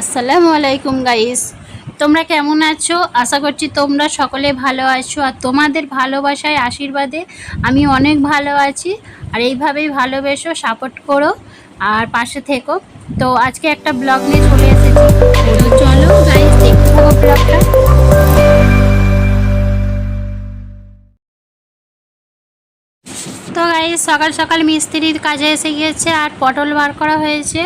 আসসালামু আলাইকুম গাইস। তোমরা কেমন আছো? আশা করছি তোমরা সকলে ভালো আছো আর তোমাদের ভালোবাসায় আশীর্বাদে আমি অনেক ভালো আছি। আর এইভাবেই ভালোবেসো সাপোর্ট করো আর পাশে থেকো। তো আজকে একটা ব্লগ নিয়ে চলে এসেছি। তো চলো গাইস, দেখতে ব্লগটা তো গাইস, সকাল সকাল মিস্ত্রির কাজে এসে গিয়েছে আর পটল বার করা হয়েছে।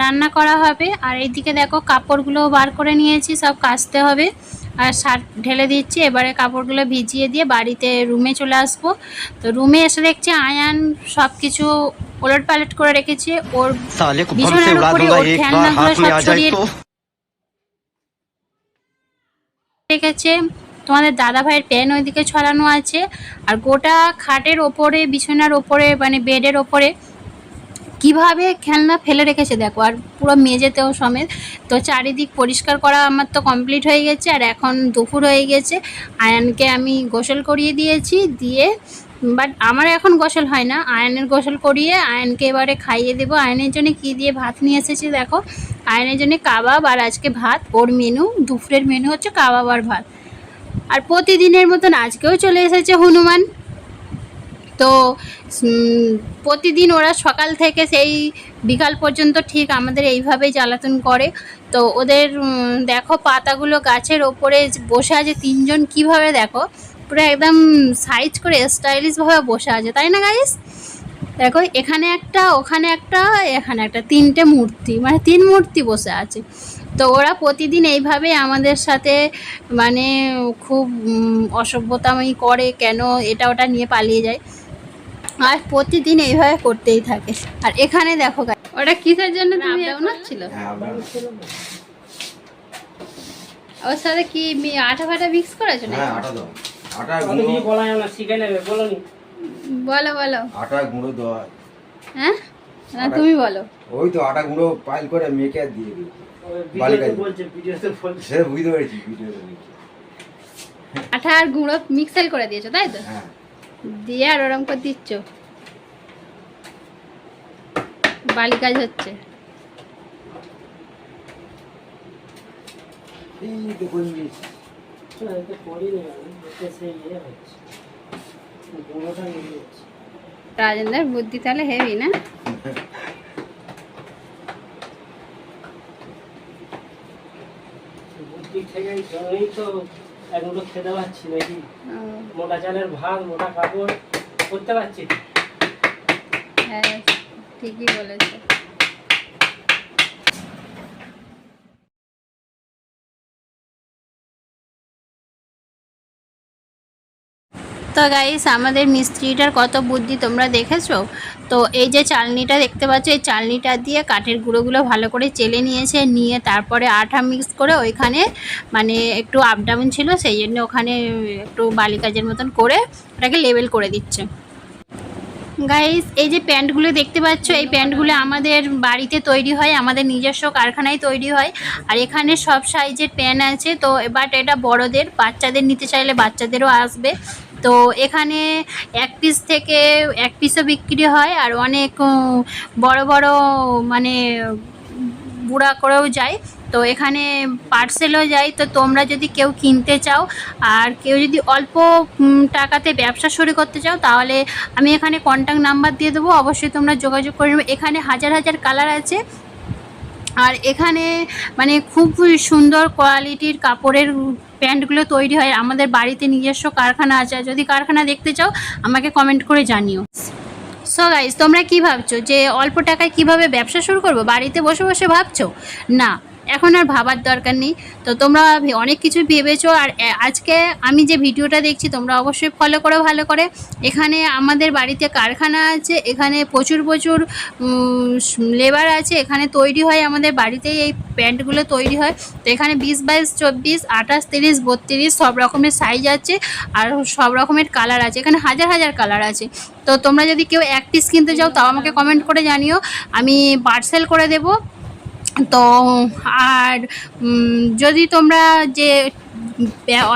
রান্না করা হবে। আর এইদিকে দেখো কাপড়গুলোও বার করে নিয়েছি সব কাচতে হবে। আর সার ঢেলে দিচ্ছি এবারে কাপড়গুলো ভিজিয়ে দিয়ে বাড়িতে রুমে চলে আসব। তো রুমে এসে দেখছি আয়ান সব কিছু ওলট পালট করে রেখেছে। ওর বিছানার ওর খেলনাগুলো সব ছড়িয়ে রেখেছে। তোমাদের দাদা ভাইয়ের প্যান ওইদিকে ছড়ানো আছে। আর গোটা খাটের ওপরে বিছানার ওপরে মানে বেডের ওপরে কীভাবে খেলনা ফেলে রেখেছে? দেখো, আর পুরো মেঝেতেও সমেত। তো চারিদিক পরিষ্কার করা আমার তো কমপ্লিট হয়ে গেছে, আর এখন দুপুর হয়ে গেছে। আয়ানকে আমি গোসল করিয়ে দিয়েছি, দিয়ে বাট আমার এখন গোসল হয় না। আয়নের গোসল করিয়ে আয়নকে এবারে খাইয়ে দেবো। আয়নের জন্য কী দিয়ে ভাত নিয়ে এসেছি দেখো। আয়নের জন্য কাবাব আর আজকে ভাত। ওর মেনু, দুপুরের মেনু হচ্ছে কাবাব আর ভাত। আর প্রতিদিনের মতন আজকেও চলে এসেছে হনুমান। তো প্রতিদিন ওরা সকাল থেকে সেই বিকাল পর্যন্ত ঠিক আমাদের এইভাবেই জ্বালাতন করে। তো ওদের দেখো পাতাগুলো গাছের ওপরে বসে আছে তিনজন, কীভাবে দেখো? পুরো একদম সাইজ করে স্টাইলিশভাবে বসে আছে, তাই না গাইস দেখো এখানে একটা, ওখানে একটা, এখানে একটা, তিনটে মূর্তি মানে তিন মূর্তি বসে আছে। তো ওরা প্রতিদিন এইভাবে আমাদের সাথে মানে খুব অসভ্যতামি করে কেন এটা ওটা নিয়ে পালিয়ে যায়। আর প্রতিদিন এইভাবে করতেই থাকে। আর এখানে দেখো ওটা কিসের জন্য তুমি ছিল? ওর সাথে কি মি- আটা ফাটা মিক্স করেছ না হ্যাঁ আটা দাও। আটা গুঁড়ো বলা না শিখে নেবে বলো নি। বলো বলো। আটা গুঁড়ো দেওয়া। হ্যাঁ? না তুমি বলো। ওই তো আটা গুঁড়ো পাইল করে মেখে আর দিয়ে দিই সে বুঝতে পেরেছি আটা আর গুঁড়ো মিক্সাল করে দিয়েছ তাই তো? হ্যাঁ। দিয়ে আর ওরম করে দিচ্ছ। বালি কাজ হচ্ছে। সেই ইয়ে রাজেন্দ্র বুদ্ধি তাহলে হেভি না? বুদ্ধি থেকে জন্যই তো। এগুলো খেতে পাচ্ছি নাকি মোটা চালের ভাত মোটা কাপড় করতে পারছি? হ্যাঁ ঠিকই বলেছ। তো গাইস আমাদের মিস্ত্রিটার কত বুদ্ধি তোমরা দেখেছ? তো এই যে চালনিটা দেখতে পাচ্ছ, এই চালনিটা দিয়ে কাঠের গুঁড়োগুলো ভালো করে চেলে নিয়েছে, নিয়ে তারপরে আঠা মিক্স করে ওইখানে মানে একটু আপ ডাউন ছিল, সেই জন্য ওখানে একটু বালি কাজের মতন করে ওটাকে লেবেল করে দিচ্ছে। গাইস এই যে প্যান্টগুলো দেখতে পাচ্ছ, এই প্যান্টগুলো আমাদের বাড়িতে তৈরি হয়, আমাদের নিজস্ব কারখানায় তৈরি হয়, আর এখানে সব সাইজের প্যান্ট আছে, তো বাট এটা বড়দের, বাচ্চাদের নিতে চাইলে বাচ্চাদেরও আসবে। তো এখানে এক পিস থেকে এক পিসও বিক্রি হয় আর অনেক বড় বড় মানে বুড়া করেও যায়। তো এখানে পার্সেলও যায়। তো তোমরা যদি কেউ কিনতে চাও আর কেউ যদি অল্প টাকাতে ব্যবসা শুরু করতে চাও, তাহলে আমি এখানে কন্ট্যাক্ট নাম্বার দিয়ে দেবো। অবশ্যই তোমরা যোগাযোগ করে নেবে। এখানে হাজার হাজার কালার আছে। আর এখানে মানে খুব সুন্দর কোয়ালিটির কাপড়ের প্যান্টগুলো তৈরি হয়। আমাদের বাড়িতে নিজস্ব কারখানা আছে। যদি কারখানা দেখতে চাও, আমাকে কমেন্ট করে জানিও। সো গাইজ তোমরা কি ভাবছ? যে অল্প টাকায় কীভাবে ব্যবসা শুরু করব? বাড়িতে বসে বসে ভাবছ? না। এখন আর ভাবার দরকার নেই। তো তোমরা অনেক কিছু ভেবেছো আর আজকে আমি যে ভিডিওটা দেখছি তোমরা অবশ্যই ফলো করো ভালো করে। এখানে আমাদের বাড়িতে কারখানা আছে, এখানে প্রচুর প্রচুর লেবার আছে, এখানে তৈরি হয় আমাদের বাড়িতেই এই প্যান্টগুলো তৈরি হয়। তো এখানে বিশ বাইশ চব্বিশ আঠাশ তিরিশ বত্রিশ সব রকমের সাইজ আছে আর সব রকমের কালার আছে। এখানে হাজার হাজার কালার আছে। তো তোমরা যদি কেউ এক পিস কিনতে চাও তাও আমাকে কমেন্ট করে জানিও। আমি পার্সেল করে দেব। তো আর যদি তোমরা যে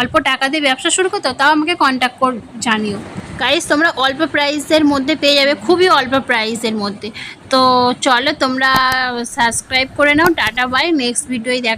অল্প টাকা দিয়ে ব্যবসা শুরু করতো তাও আমাকে কন্ট্যাক্ট কর, জানিও। গাইজ তোমরা অল্প প্রাইসের মধ্যে পেয়ে যাবে, খুবই অল্প প্রাইসের মধ্যে। তো চলো তোমরা সাবস্ক্রাইব করে নাও, টাটা বাই নেক্সট ভিডিওই দেখা